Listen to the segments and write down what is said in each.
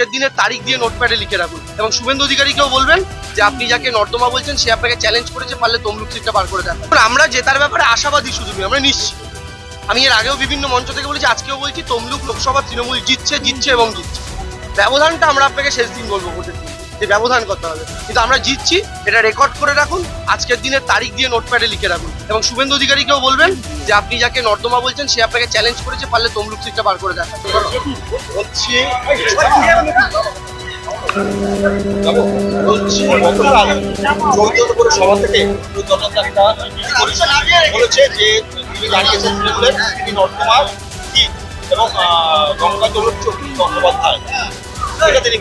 আজকের দিনের তারিখ দিয়ে নোটপ্যাডে লিখে রাখুন। এবং শুভেন্দু অধিকারীকেও বলবেন যে আপনি যাকে নর্দমা বলছেন, সে আপনাকে চ্যালেঞ্জ করেছে, পারলে তমলুক সিটটা পার করে দেন আমরা জেতার ব্যাপারে আশাবাদী শুধু আমরা নিশ্চিত। আমি এর আগেও বিভিন্ন মঞ্চ থেকে বলেছি, আজকেও বলছি তমলুক লোকসভা তৃণমূল জিতছে জিতছে এবং জিতছে। ব্যবধানটা আমরা আপনাকে শেষ দিন বলব ভোটের দিন। যে ব্যবধান করতে হবে। কিন্তু আমরা জিতছি, এটা রেকর্ড করে রাখুন, আজকের দিনের তারিখ দিয়ে নোটপ্যাডে লিখে রাখুন। এবং শুভেন্দু অধিকারীকেও বলবেন যে আপনি যাকে নর্দমা বলছেন, সে আপনাকে চ্যালেঞ্জ করেছে, পারলে তমলুক সিটটা বার করে দেখা এবং গঙ্গা গঙ্গোপাধ্যায় এটা তিনি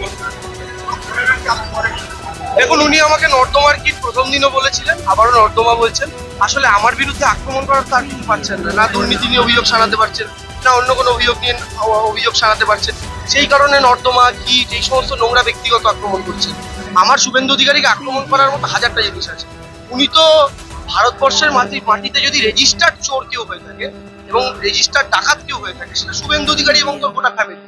দেখুন, উনি আমাকে নর্দমার কিট প্রথম দিনও বলেছিলেন, আবারও নর্দমা বলছেন। আসলে আমার বিরুদ্ধে আক্রমণ করার তো আর কিছু পাচ্ছেন না। না দুর্নীতি নিয়ে অভিযোগ শানাতে পারছেন, না অন্য কোনো অভিযোগ নিয়ে অভিযোগ শানাতে পারছেন। সেই কারণে নর্দমা কি এই সমস্ত নোংরা ব্যক্তিগত আক্রমণ করছেন। আমার শুভেন্দু অধিকারীকে আক্রমণ করার মতো হাজারটা জিনিস আছে। উনি তো ভারতবর্ষের মাটি, মাটিতে যদি রেজিস্টার্ড চোর কেউ হয়ে থাকে এবং রেজিস্টার্ড ডাকাত কেউ হয়ে থাকে, সেটা শুভেন্দু অধিকারী এবং তোর গোটা ফ্যামিলি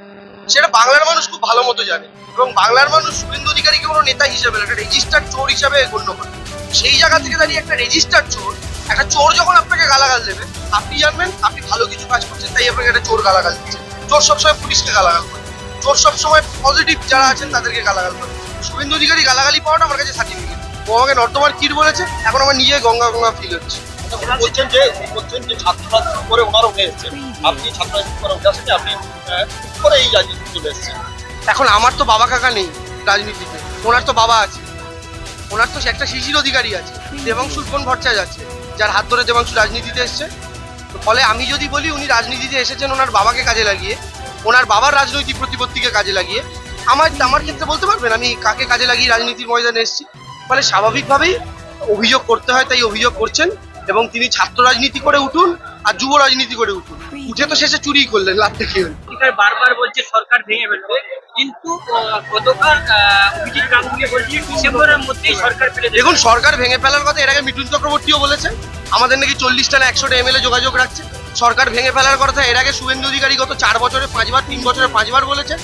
সেটা বাংলার মানুষ খুব ভালো মতো জানে এবং বাংলার মানুষ শুভেন্দু অধিকারীকে কোনো নেতা হিসেবে একটা রেজিস্টার্ড চোর হিসাবে গণ্য করে। সেই জায়গা থেকে দাঁড়িয়ে একটা রেজিস্টার্ড চোর, একটা চোর যখন আপনাকে গালাগাল দেবে, আপনি জানবেন আপনি ভালো কিছু কাজ করছেন, তাই আপনাকে একটা চোর গালাগাল দিচ্ছে। চোর সবসময় পুলিশকে গালাগাল করে। চোর সবসময় পজিটিভ যারা আছেন তাদেরকে গালাগাল করে। শুভেন্দু অধিকারী গালাগালি পাওয়াটা আমার কাছে সার্টিফিকেট ও আমাকে নর্দমার কিট বলেছে, এখন আমার নিজে গঙ্গা গঙ্গা ফিল হচ্ছে। বলছেন যে বলছেন যে ছাত্র রাজনীতি করে ওনারা উঠে আপনি ছাত্র রাজনীতি করে উঠে আপনি করে এই রাজনীতি চলে এসেছেন? এখন আমার তো বাবা কাকা নেই রাজনীতিতে, ওনার তো বাবা আছে। ওনার তো একটা শিশির অধিকারী আছে দেবাংশুর কোন ভরসা যাচ্ছে যার হাত ধরে দেবাংশু রাজনীতিতে এসছে। ফলে আমি যদি বলি, উনি রাজনীতিতে এসেছেন ওনার বাবাকে কাজে লাগিয়ে, ওনার বাবার রাজনৈতিক প্রতিপত্তিকে কাজে লাগিয়ে, আমার আমার ক্ষেত্রে বলতে পারবেন, আমি কাকে কাজে লাগিয়ে রাজনীতির ময়দানে এসেছি? ফলে স্বাভাবিকভাবেই অভিযোগ করতে হয়, তাই অভিযোগ করছেন। এবং তিনি ছাত্র রাজনীতি করে উঠুন আর যুব রাজনীতি করে উঠুন। উঠে তো শেষে চুরি করলেন লাভটা কি হলো বারবার বলছে সরকার ভেঙে ফেলবে। কিন্তু গতকাল অভিজিৎ গাঙ্গুলি বলছে ডিসেম্বরের মধ্যেই সরকার ফেলে দেখুন সরকার ভেঙে ফেলার কথা এর আগে মিঠুন চক্রবর্তীও বলেছে আমাদের নাকি চল্লিশটা না একশোটা এমএলএ যোগাযোগ রাখছে। সরকার ভেঙে ফেলার কথা এর আগে শুভেন্দু অধিকারী গত চার বছরে পাঁচবার তিন বছরে পাঁচবার বলেছে।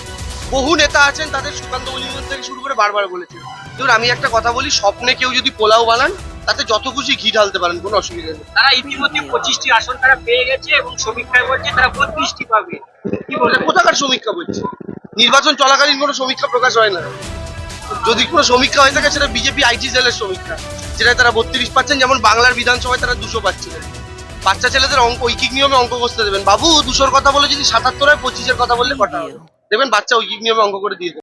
বহু নেতা আছেন তাদের সুকান্ত মজুমদার থেকে শুরু করে বারবার বলেছে। ধরুন আমি একটা কথা বলি স্বপ্নে কেউ যদি পোলাও বানান তাতে যত খুশি ঘি ঢালতে পারেন কোনো অসুবিধা নেই। তারা ইতিমধ্যে পঁচিশটি আসন তারা পেয়ে গেছে এবং সমীক্ষায় বলছে তারা বত্রিশটি পাবে। কি বলে কোথাকার সমীক্ষা বলছে নির্বাচন চলাকালীন কোনো সমীক্ষা প্রকাশ হয় না। যদি কোনো সমীক্ষা হয়ে থাকে সেটা বিজেপি আইটি সেলের সমীক্ষা যেটা তারা বত্রিশ পাচ্ছেন যেমন বাংলার বিধানসভায় তারা দুশো পাচ্ছিলেন। বাচ্চা ছেলেদের অঙ্ক ঐকিক নিয়মে অঙ্ক কষতে দেবেন। বাবু দুশোর কথা বলে যদি সাতাত্তর হয় পঁচিশের কথা বললে কটা হবে? দেখবেন বাচ্চা ঐকিক নিয়মে অঙ্ক করে দিয়ে